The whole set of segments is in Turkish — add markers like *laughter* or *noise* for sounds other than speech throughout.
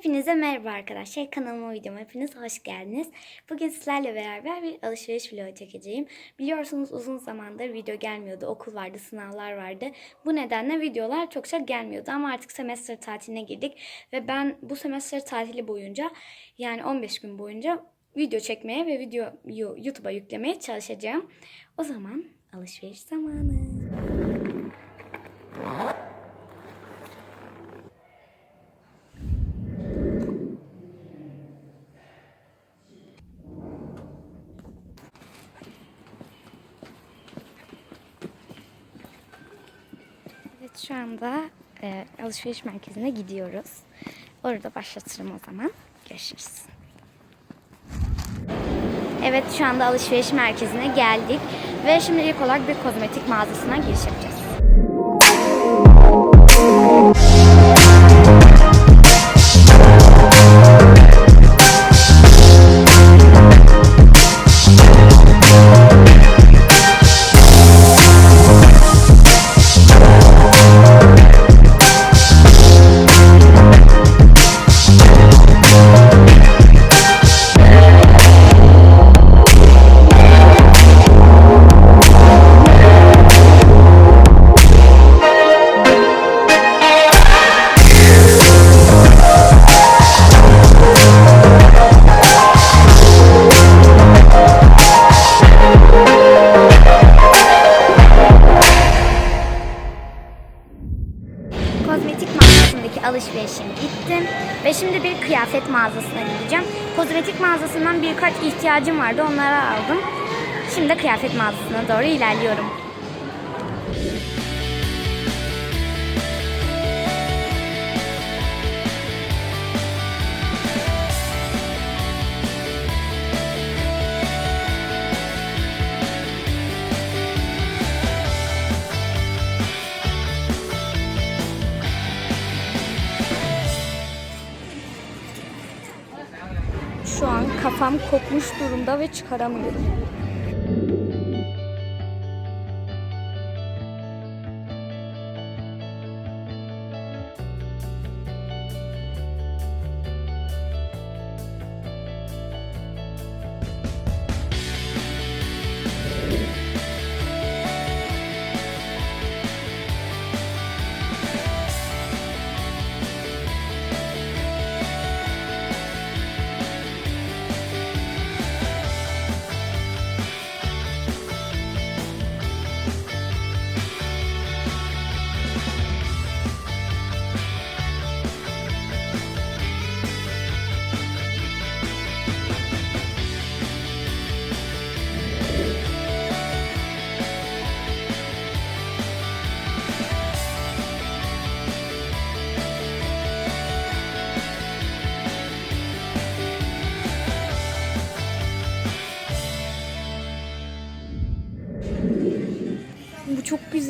Hepinize merhaba arkadaşlar. Kanalıma videoma hepiniz hoş geldiniz. Bugün sizlerle beraber bir alışveriş vlogu çekeceğim. Biliyorsunuz uzun zamandır video gelmiyordu. Okul vardı, sınavlar vardı. Bu nedenle videolar çokça gelmiyordu ama artık semester tatiline girdik. Ve ben bu semester tatili boyunca yani 15 gün boyunca video çekmeye ve videoyu YouTube'a yüklemeye çalışacağım. O zaman alışveriş zamanı. Evet şu anda e, alışveriş merkezine gidiyoruz. Orada başlatırım o zaman. Görüşürüz. Evet şu anda alışveriş merkezine geldik. Ve şimdi ilk olarak bir kozmetik mağazasına giriş yapacağız. Bir kıyafet mağazasına gideceğim. Kozmetik mağazasından birkaç ihtiyacım vardı. Onları aldım. Şimdi de kıyafet mağazasına doğru ilerliyorum. Kafam kopmuş durumda ve çıkaramıyorum.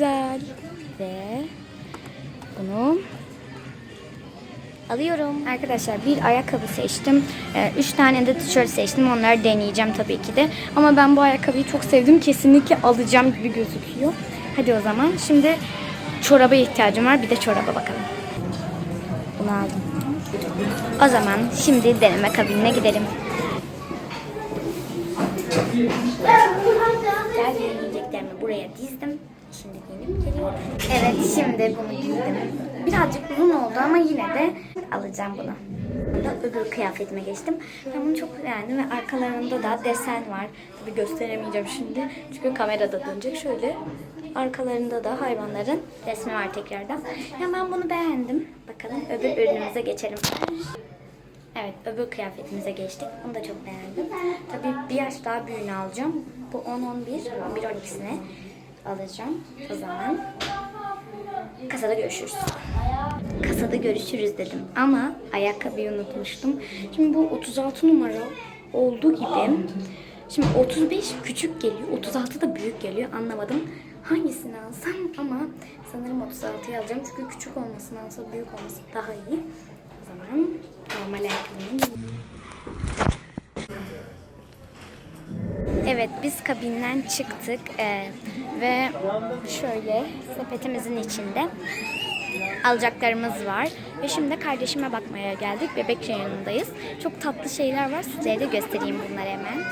Güzel. Ve bunu alıyorum. Arkadaşlar bir ayakkabı seçtim. Ee, üç tane de tişört seçtim. Onları deneyeceğim tabii ki de. Ama ben bu ayakkabıyı çok sevdim. Kesinlikle alacağım gibi gözüküyor. Hadi o zaman. Şimdi çoraba ihtiyacım var. Bir de çoraba bakalım. Bunu aldım. O zaman şimdi deneme kabinine gidelim. Gel giyeceklerimi buraya dizdim. Şimdi giyinip geliyorum. Evet şimdi bunu giydim. Birazcık uzun oldu ama yine de alacağım bunu. Da öbür kıyafetime geçtim. Ben bunu çok beğendim ve arkalarında da desen var. Tabii gösteremeyeceğim şimdi. Çünkü kamerada dönecek. Şöyle arkalarında da hayvanların resmi var tekrardan. Ya ben bunu beğendim. Bakalım öbür ürünümüze geçelim. Evet öbür kıyafetimize geçtik. Onu da çok beğendim. Tabii bir yaş daha büyüğünü alacağım. Bu 10-11, 11-12'sine alacağım. O zaman kasada görüşürüz. Kasada görüşürüz dedim ama ayakkabıyı unutmuştum. Şimdi bu 36 numara olduğu gibi Şimdi 35 küçük geliyor, 36 da büyük geliyor. Anlamadım. Hangisini alsam ama sanırım 36'yı alacağım. Çünkü küçük olmasındansa büyük olması daha iyi. O zaman normal ayakkabımı giyeyim. Evet biz kabinden çıktık eee, ve şöyle sepetimizin içinde alacaklarımız var. Ve şimdi kardeşime bakmaya geldik. Bebek yanındayız. Çok tatlı şeyler var. Size de göstereyim bunları hemen.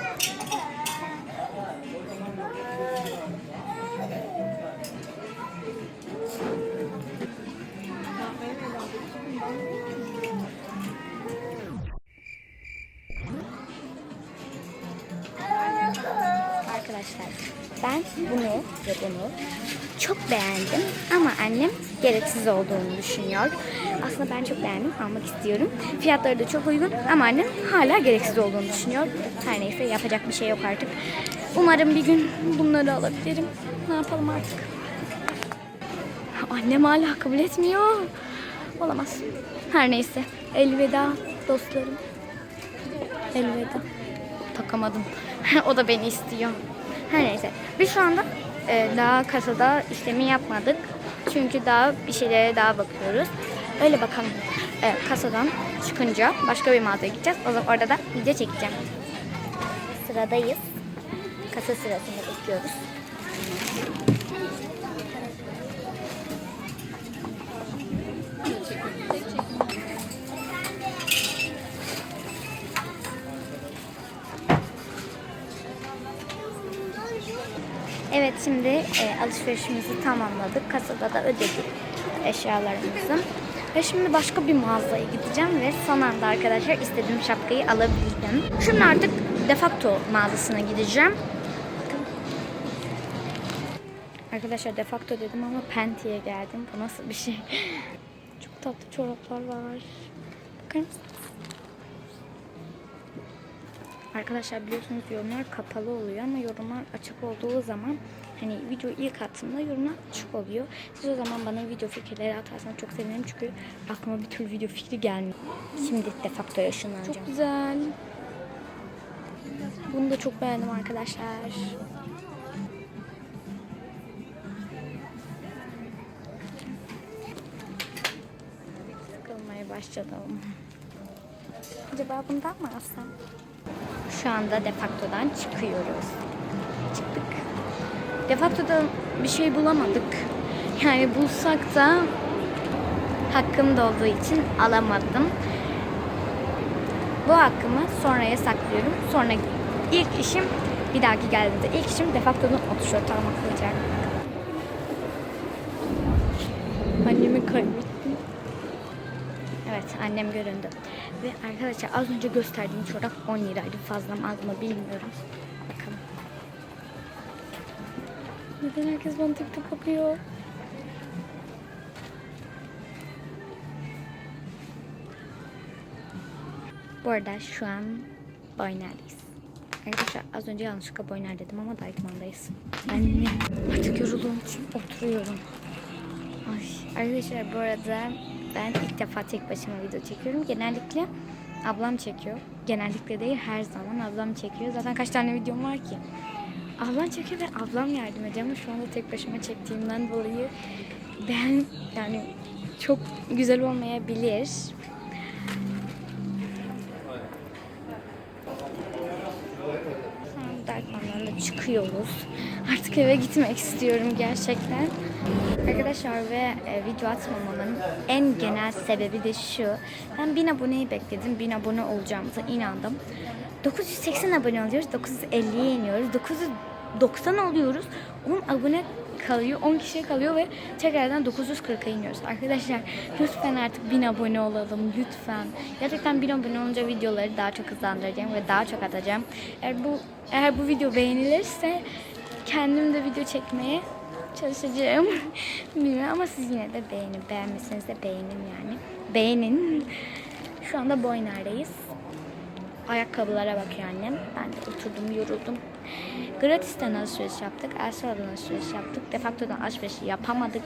Arkadaşlar ben bunu ve bunu çok beğendim ama annem gereksiz olduğunu düşünüyor. Aslında ben çok beğendim, almak istiyorum. Fiyatları da çok uygun ama annem hala gereksiz olduğunu düşünüyor. Her neyse yapacak bir şey yok artık. Umarım bir gün bunları alabilirim. Ne yapalım artık? Annem hala kabul etmiyor. Olamaz. Her neyse. Elveda dostlarım. Elveda. Takamadım. *laughs* o da beni istiyor. Her neyse. Biz şu anda e, daha kasada işlemi yapmadık. Çünkü daha bir şeylere daha bakıyoruz. Öyle bakalım. E, kasadan çıkınca başka bir mağazaya gideceğiz. O zaman orada da video çekeceğim. Sıradayız. Kasa sırasında bekliyoruz. Evet şimdi e, alışverişimizi tamamladık. Kasada da ödedik eşyalarımızı. Ve şimdi başka bir mağazaya gideceğim ve son anda arkadaşlar istediğim şapkayı alabildim. Şimdi artık Defacto mağazasına gideceğim. Arkadaşlar Defacto dedim ama Penti'ye geldim. Bu nasıl bir şey? *laughs* Çok tatlı çoraplar var. Bakar mısınız? Arkadaşlar biliyorsunuz yorumlar kapalı oluyor ama yorumlar açık olduğu zaman hani video ilk attığımda yorumlar açık oluyor. Siz o zaman bana video fikirleri atarsanız çok sevinirim çünkü aklıma bir türlü video fikri gelmiyor. Şimdi de facto ışınlanacağım. Çok güzel. Bunu da çok beğendim arkadaşlar. Sıkılmaya başladım. Acaba bundan mı alsam? Şu anda defaktodan çıkıyoruz. Çıktık. Defaktoda bir şey bulamadık. Yani bulsak da hakkımda olduğu için alamadım. Bu hakkımı sonraya saklıyorum. Sonra ilk işim bir dahaki geldiğinde ilk işim defaktodan otişört almak olacak. Annemi kaybettim. Evet annem göründü. Ve arkadaşlar az önce gösterdiğim çorap 10 liraydı. Fazla mı az mı bilmiyorum. Bakalım. Neden herkes bana tek tek bakıyor? Bu arada şu an Boyner'deyiz. Arkadaşlar az önce yanlışlıkla Boyner dedim ama Daytman'dayız. Anne artık yorulduğum için oturuyorum. Ay, arkadaşlar bu arada ben ilk defa tek başıma video çekiyorum. Genellikle ablam çekiyor. Genellikle değil her zaman ablam çekiyor. Zaten kaç tane videom var ki? Ablam çekiyor ve ablam yardım ediyor ama şu anda tek başıma çektiğimden dolayı ben yani çok güzel olmayabilir. Şu an Darkman'dan çıkıyoruz. Artık eve gitmek istiyorum gerçekten. Arkadaşlar ve e, video atmamamın en genel sebebi de şu. Ben 1000 aboneyi bekledim. 1000 abone olacağımıza inandım. 980 abone oluyoruz. 950'ye iniyoruz. 990 oluyoruz. 10 abone kalıyor. 10 kişi kalıyor ve tekrardan 940'a iniyoruz. Arkadaşlar lütfen artık 1000 abone olalım. Lütfen. Gerçekten 1000 abone olunca videoları daha çok hızlandıracağım ve daha çok atacağım. Eğer bu eğer bu video beğenilirse kendim de video çekmeye çalışacağım. Bilmiyorum ama siz yine de beğenin. Beğenmeseniz de beğenin yani. Beğenin. Şu anda Boyner'deyiz. Ayakkabılara bakıyor annem. Ben de oturdum, yoruldum. Gratis'ten alışveriş yaptık. Elsa'dan alışveriş yaptık. Defakto'dan alışveriş yapamadık.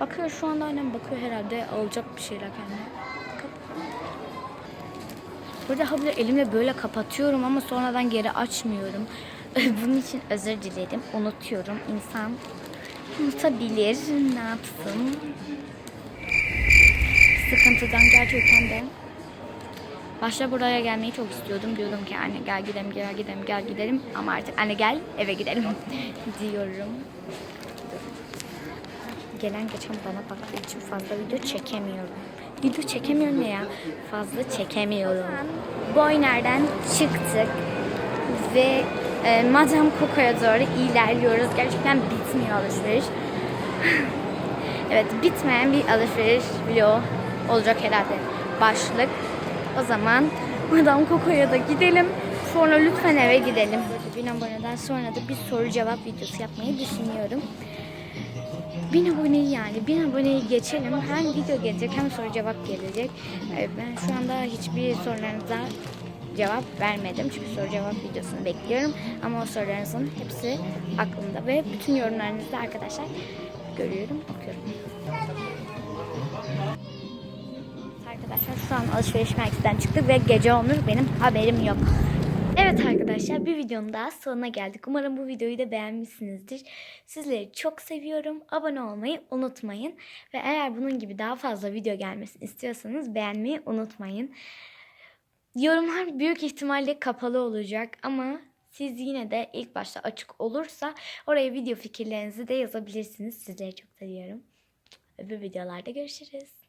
Bakıyor şu anda annem bakıyor herhalde alacak bir şeyler kendine. Burada habire elimle böyle kapatıyorum ama sonradan geri açmıyorum. *laughs* Bunun için özür dilerim. Unutuyorum. İnsan unutabilir. Ne yapsın? Sıkıntıdan gerçekten de Başta buraya gelmeyi çok istiyordum. Diyordum ki anne gel gidelim, gel gidelim, gel gidelim. Ama artık anne gel eve gidelim *laughs* diyorum. gelen geçen bana baktığı için fazla video çekemiyorum. Video çekemiyorum ne ya? Fazla çekemiyorum. Boyner'den çıktık ve e, Madame Coco'ya doğru ilerliyoruz. Gerçekten bitmiyor alışveriş. *laughs* evet bitmeyen bir alışveriş vlogu olacak herhalde başlık. O zaman Madame Coco'ya da gidelim. Sonra lütfen eve gidelim. Bin aboneden sonra da bir soru cevap videosu yapmayı düşünüyorum. Bin aboneyi yani bin aboneyi geçelim. Hem video gelecek hem soru cevap gelecek. Ee, Ben şu anda hiçbir sorularınıza cevap vermedim. Çünkü soru cevap videosunu bekliyorum. Ama o sorularınızın hepsi aklımda ve bütün yorumlarınızı da arkadaşlar görüyorum, okuyorum. Arkadaşlar şu an alışveriş merkezinden çıktık ve gece olmuş benim haberim yok. Evet arkadaşlar bir videonun daha sonuna geldik. Umarım bu videoyu da beğenmişsinizdir. Sizleri çok seviyorum. Abone olmayı unutmayın. Ve eğer bunun gibi daha fazla video gelmesini istiyorsanız beğenmeyi unutmayın. Yorumlar büyük ihtimalle kapalı olacak ama siz yine de ilk başta açık olursa oraya video fikirlerinizi de yazabilirsiniz. Sizleri çok seviyorum. Öbür videolarda görüşürüz.